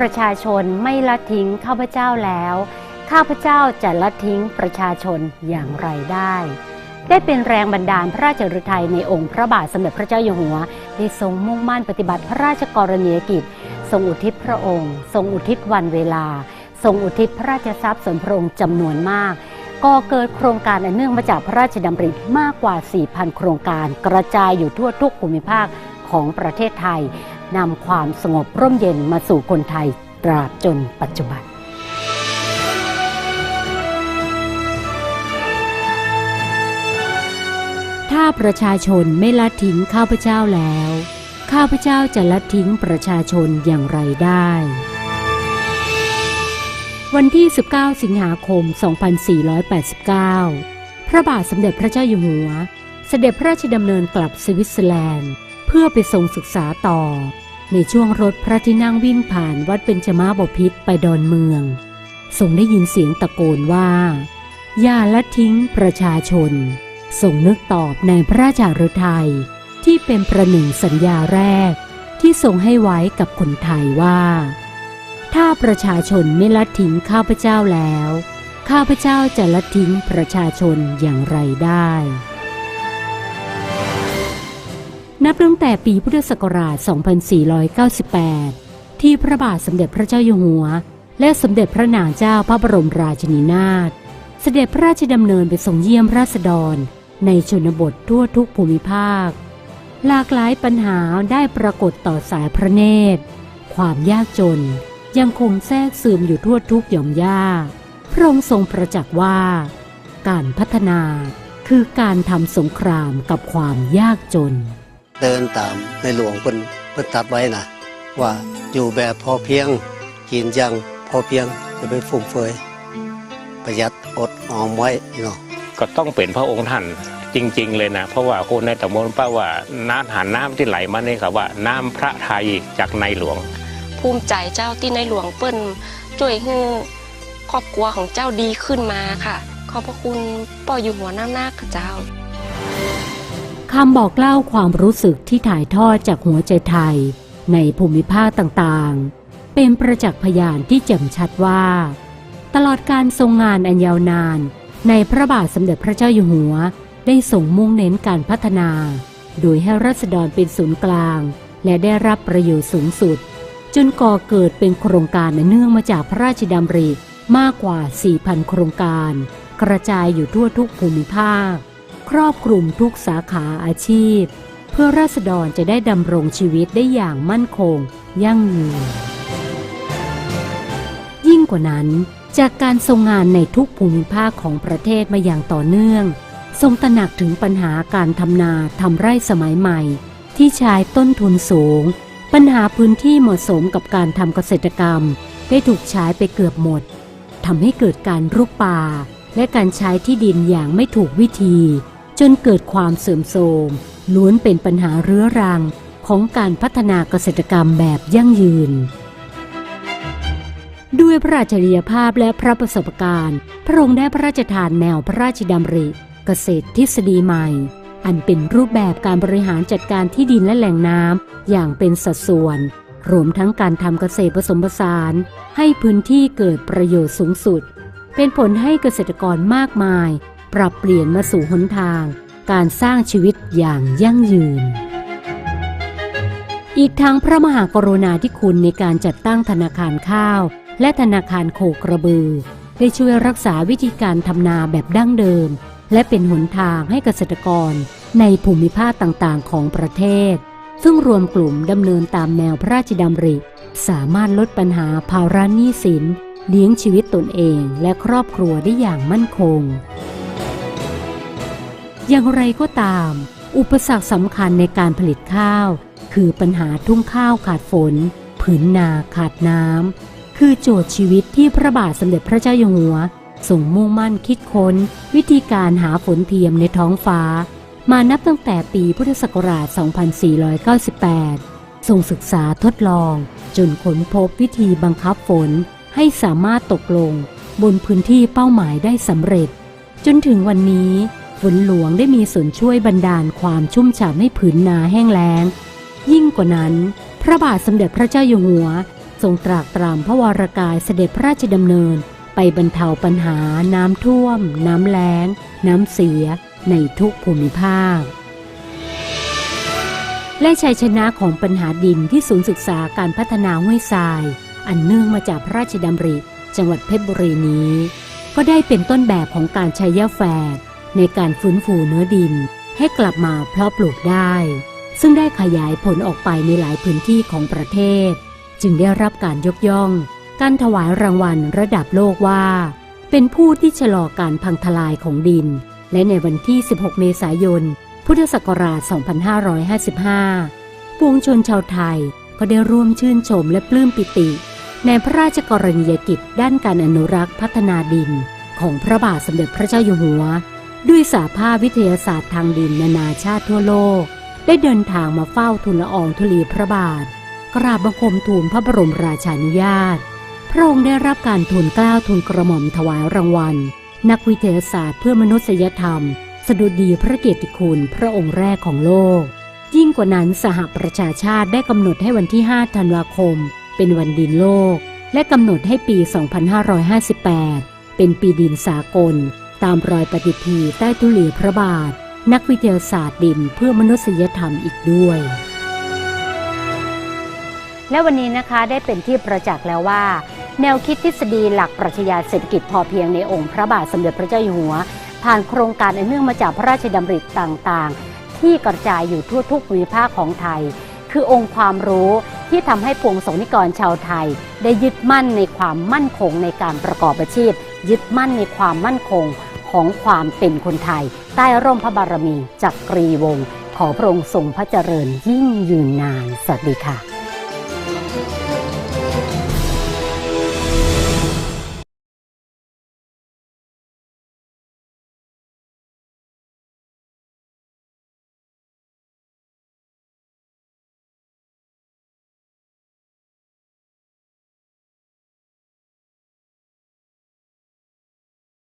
ประชาชนไม่ละทิ้งข้าพเจ้าแล้ว ข้าพเจ้าจะละทิ้งประชาชนอย่างไรได้ ได้เป็นแรงบันดาลพระราชฤทัยในองค์พระบาทสมเด็จพระเจ้าอยู่หัว ได้ทรงมุ่งมั่นปฏิบัติพระราชกรณียกิจ ทรงอุทิศพระองค์ ทรงอุทิศวันเวลา ทรงอุทิศพระราชทรัพย์ส่วนพระองค์จำนวนมากก็เกิดโครงการอันเนื่องมาจากพระราชดำริมากกว่า 4,000 โครงการ กระจายอยู่ทั่วทุกภูมิภาคของประเทศไทย นำความสงบร่มเย็นมาสู่คนไทยตราบจนปัจจุบันถ้าประชาชนไม่ละทิ้งข้าพเจ้าแล้ว ข้าพเจ้าจะละทิ้งประชาชนอย่างไรได้ วันที่ 19 สิงหาคม 2489 พระบาทสมเด็จพระเจ้าอยู่หัว เสด็จพระราชดำเนินกลับสวิตเซอร์แลนด์ เพื่อไปทรงศึกษาต่อ ในช่วงรถพระที่นั่งวิ่งผ่านวัดเบญจมาบพิตรไปดอนเมืองทรงได้ยินเสียงตะโกนว่า อย่าละทิ้งประชาชนทรงนึกตอบในพระราชาฤทัยที่เป็นประหนึ่งสัญญาแรก ที่ทรงให้ไว้กับคนไทยว่า ถ้าประชาชนไม่ละทิ้งข้าพเจ้าแล้ว ข้าพเจ้าจะละทิ้งประชาชนอย่างไรได้ นับตั้งแต่ปีพุทธศักราช 2498 ที่พระบาทสมเด็จพระเจ้าอยู่หัว และสมเด็จพระนางเจ้าพระบรมราชินีนาถ เสด็จพระราชดำเนินไปทรงเยี่ยมราษฎร ในชนบททั่วทุกภูมิภาค หลากหลายปัญหาได้ปรากฏต่อสายพระเนตร ความยากจนยังคงแทรกซึมอยู่ทั่วทุกหย่อมย่า พระองค์ทรงประจักษ์ว่า การพัฒนาคือการทำสงครามกับความยากจน เดินตามในหลวงเพิ่นเพิ่นตัดไว้นะว่าอยู่แบบพอเพียงกินอยังพอเพียงจะไปฟุ่มเฟือยประหยัดอดออมไว้เนาะก็ต้องเป็นพระองค์ท่านจริง ๆ เลยนะ เพราะว่าคนในตำบลป้าว่าน้ำหาน้ำที่ไหลมาเนี่ยครับว่าน้ำพระไทยจากในหลวง ภูมิใจเจ้าที่ในหลวงเปิ้นช่วยให้ครอบครัวของเจ้าดีขึ้นมาค่ะ ขอบพระคุณป่ออยู่หัวหน้านาคกับเจ้า คำบอกเล่าความรู้สึกที่ถ่ายทอดจากหัวใจไทย ในภูมิภาคต่างๆ เป็นประจักษ์พยานที่แจ่มชัดว่า ตลอดการทรงงานอันยาวนาน ในพระบาทสมเด็จพระเจ้าอยู่หัว ได้ส่งมุ่งเน้นการพัฒนา โดยให้รัษฎรเป็นศูนย์กลาง และได้รับประโยชน์สูงสุด จนก่อเกิดเป็นโครงการอันเนื่องมาจากพระราชดำริมากกว่า 4,000 โครงการ กระจายอยู่ทั่วทุกภูมิภาค ครอบคลุมทุกสาขาอาชีพ เพื่อราษฎรจะได้ดำรงชีวิตได้อย่างมั่นคง ยั่งยืน ยิ่งกว่านั้น จากการทรงงานในทุกภูมิภาคของประเทศมาอย่างต่อเนื่อง ทรงตระหนักถึงปัญหาการทำนาทำไร่สมัยใหม่ ที่ใช้ต้นทุนสูง ปัญหาพื้นที่เหมาะสมกับการทำเกษตรกรรม ได้ถูกใช้ไปเกือบหมดทำให้เกิดการรุกป่าและการใช้ที่ดินอย่างไม่ถูกวิธี จนเกิดความเสื่อมโทรมล้วนเป็นปัญหาเรื้อรังของการพัฒนาเกษตรกรรมแบบยั่งยืน ด้วยพระราชริยภาพและพระประสบการณ์ พระองค์ได้พระราชทานแนวพระราชดำริ เกษตรทฤษฎีใหม่ อันเป็นรูปแบบการบริหารจัดการที่ดินและแหล่งน้ำอย่างเป็นสัดส่วน รวมทั้งการทำเกษตรผสมผสาน ให้พื้นที่เกิดประโยชน์สูงสุด เป็นผลให้เกษตรกรมากมาย ปรับเปลี่ยนมาสู่หนทาง การสร้างชีวิตอย่างยั่งยืน อีกทั้งพระมหากรุณาธิคุณในการจัดตั้งธนาคารข้าว และธนาคารโคกระบือ ได้ช่วยรักษาวิธีการทำนาแบบดั้งเดิม และเป็นหนทางให้เกษตรกรในภูมิภาคต่างๆ ของประเทศ ซึ่งรวมกลุ่มดำเนินตามแนวพระราชดำริ สามารถลดปัญหาภาระหนี้สินเลี้ยงชีวิตตนเองและครอบครัวได้อย่างมั่นคง อย่างไรก็ตาม อุปสรรคสำคัญในการผลิตข้าว คือปัญหาทุ่งข้าวขาดฝน ผืนนาขาดน้ำ คือโจทย์ชีวิตที่พระบาทสมเด็จพระเจ้าอยู่หัวทรงมุ่งมั่นคิดค้น วิธีการหาฝนเทียมในท้องฟ้า มานับตั้งแต่ปีพุทธศักราช 2498ทรงศึกษาทดลอง จนค้นพบวิธีบังคับฝนให้สามารถตกลง บนพื้นที่เป้าหมายได้สำเร็จ จนถึงวันนี้ ฝนหลวงได้มีส่วนช่วยบันดาลความชุ่มฉ่ำให้ผืนนาแห้งแล้ง ยิ่งกว่านั้น พระบาทสมเด็จพระเจ้าอยู่หัว ทรงตรากตรำพระวรากายเสด็จพระราชดำเนิน ไปบรรเทาปัญหา น้ำท่วม น้ำแล้ง น้ำเสีย ในทุกภูมิภาค และชัยชนะของปัญหาดินที่ศูนย์ศึกษาการพัฒนาห้วยทราย อันเนื่องมาจากพระราชดำริ จังหวัดเพชรบุรีนี้ ก็ได้เป็นต้นแบบของการใช้ยาแฝด ในการฟื้นฟูเนื้อดินให้กลับมาเพาะปลูกได้ ซึ่งได้ขยายผลออกไปในหลายพื้นที่ของประเทศ จึงได้รับการยกย่อง การถวายรางวัลระดับโลกว่า เป็นผู้ที่ชะลอการพังทลายของดิน และในวันที่ 16 เมษายน พุทธศักราช 2555 ปวงชนชาวไทยก็ได้ร่วมชื่นชมและปลื้มปิติ ในพระราชกรณียกิจด้านการอนุรักษ์พัฒนาดิน ของพระบาทสมเด็จพระเจ้าอยู่หัว ด้วยสาภาพวิทยาศาสตร์ทางดินนานาชาติทั่วโลก ได้เดินทางมาเฝ้าทูลละอองธุลีพระบาท กราบบังคมทูลพระบรมราชานุญาต พระองค์ได้รับการทูลเกล้าทูลกระหม่อมถวายรางวัล นักวิทยาศาสตร์เพื่อมนุษยธรรม สดุดีพระเกียรติคุณพระองค์แรกของโลก ยิ่งกว่านั้นสหประชาชาติได้กำหนดให้วันที่ 5 ธันวาคม เป็นวันดินโลก และกำหนดให้ปี 2558 เป็นปีดินสากล ตามรอยปฏิทีใต้ทุลีพระบาท นักวิทยาศาสตร์ดินเพื่อมนุษยธรรมอีกด้วย และวันนี้นะคะได้เป็นที่ประจักษ์แล้วว่า แนวคิดทฤษฎีหลักปรัชญาเศรษฐกิจพอเพียงในองค์พระบาทสมเด็จพระเจ้าอยู่หัว ผ่านโครงการอันเนื่องมาจากพระราชดำริต่างๆ ที่กระจายอยู่ทั่วทุกภูมิภาคของไทย คือองค์ความรู้ที่ทำให้ปวงสงนิกรชาวไทย ได้ยึดมั่นในความมั่นคงในการประกอบอาชีพ ยึดมั่นในความมั่นคง ของความเป็นคนไทย ใต้ร่มพระบารมีจักรีวงศ์ขอพระองค์ทรงพระเจริญยิ่งยืนนาน สวัสดีค่ะ